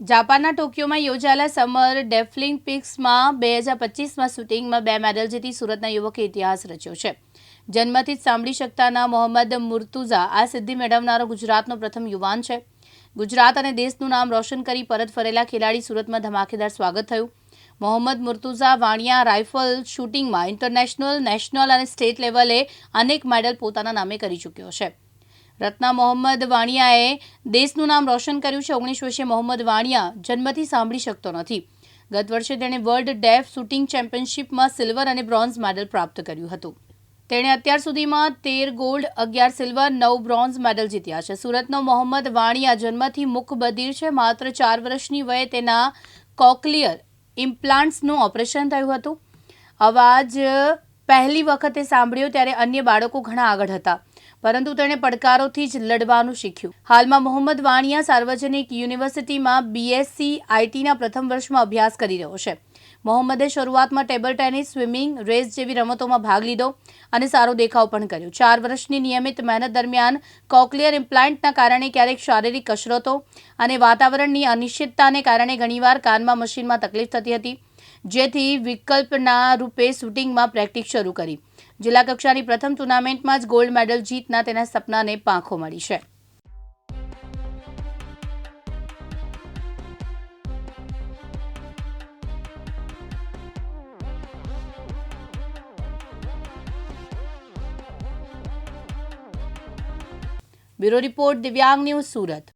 જાપાનના ટોક્યોમાં યોજાયેલા સમર ડેફલિંગ પિક્સમાં બે હજાર પચીસમાં શૂટિંગમાં બે મેડલ જીતી સુરતના યુવકે ઇતિહાસ રચ્યો છે. જન્મથી જ સાંભળી શકતાના મોહમ્મદ મુર્તુઝા આ સિદ્ધિ મેળવનારો ગુજરાતનો પ્રથમ યુવાન છે. ગુજરાત અને દેશનું નામ રોશન કરી પરત ફરેલા ખેલાડી સુરતમાં ધમાકેદાર સ્વાગત થયું. મોહમ્મદ મુર્તુઝા વાણિયા રાઇફલ શૂટિંગમાં ઇન્ટરનેશનલ, નેશનલ અને સ્ટેટ લેવલે અનેક મેડલ પોતાના નામે કરી ચૂક્યો છે. રત્ના મોહમ્મદ વાણિયાએ દેશનું નામ રોશન કર્યું છે. ઓગણીસ વર્ષે મોહમ્મદ વાણિયા જન્મથી સાંભળી શકતો નથી. ગત વર્ષે તેણે વર્લ્ડ ડેફ શૂટિંગ ચેમ્પિયનશિપમાં સિલ્વર અને બ્રોન્ઝ મેડલ પ્રાપ્ત કર્યું હતું. તેણે અત્યાર સુધીમાં તેર ગોલ્ડ, અગિયાર સિલ્વર, નવ બ્રોન્ઝ મેડલ જીત્યા છે. સુરતનો મોહમ્મદ વાણિયા જન્મથી મુખ બધિર છે. માત્ર ચાર વર્ષની વયે તેના કોકલિયર ઇમ્પ્લાન્ટ્સનું ઓપરેશન થયું હતું. અવાજ પહેલી વખતે સાંભળ્યો ત્યારે અન્ય બાળકો ઘણા આગળ હતા. પરંતુ તેણે પડકારોથી જ લડવાનું શીખ્યું. હાલમાં મોહમ્મદ વાણિયા સાર્વજનિક યુનિવર્સિટીમાં બીએસસી આઈટીના પ્રથમ વર્ષમાં અભ્યાસ કરી રહ્યો છે. મોહમ્મદે શરૂઆતમાં ટેબલ ટેનિસ, સ્વિમિંગ, રેસ જેવી રમતોમાં ભાગ લીધો અને સારો દેખાવ પણ કર્યો. ચાર વર્ષની નિયમિત મહેનત દરમિયાન કોકલિયર ઇમ્પ્લાન્ટના કારણે ક્યારેક શારીરિક કસરતો અને વાતાવરણની અનિશ્ચિતતાને કારણે ઘણીવાર કાનમાં મશીનમાં તકલીફ થતી હતી. જેથી વિકલ્પના રૂપે શૂટિંગમાં પ્રેક્ટિસ શરૂ કરી. જિલ્લા કક્ષાની પ્રથમ ટુર્નામેન્ટમાં જ ગોલ્ડ મેડલ જીતના તેના સપનાને પાંખો મળી છે. બ્યુરો રિપોર્ટ દિવ્યાંગ ન્યૂઝ સુરત.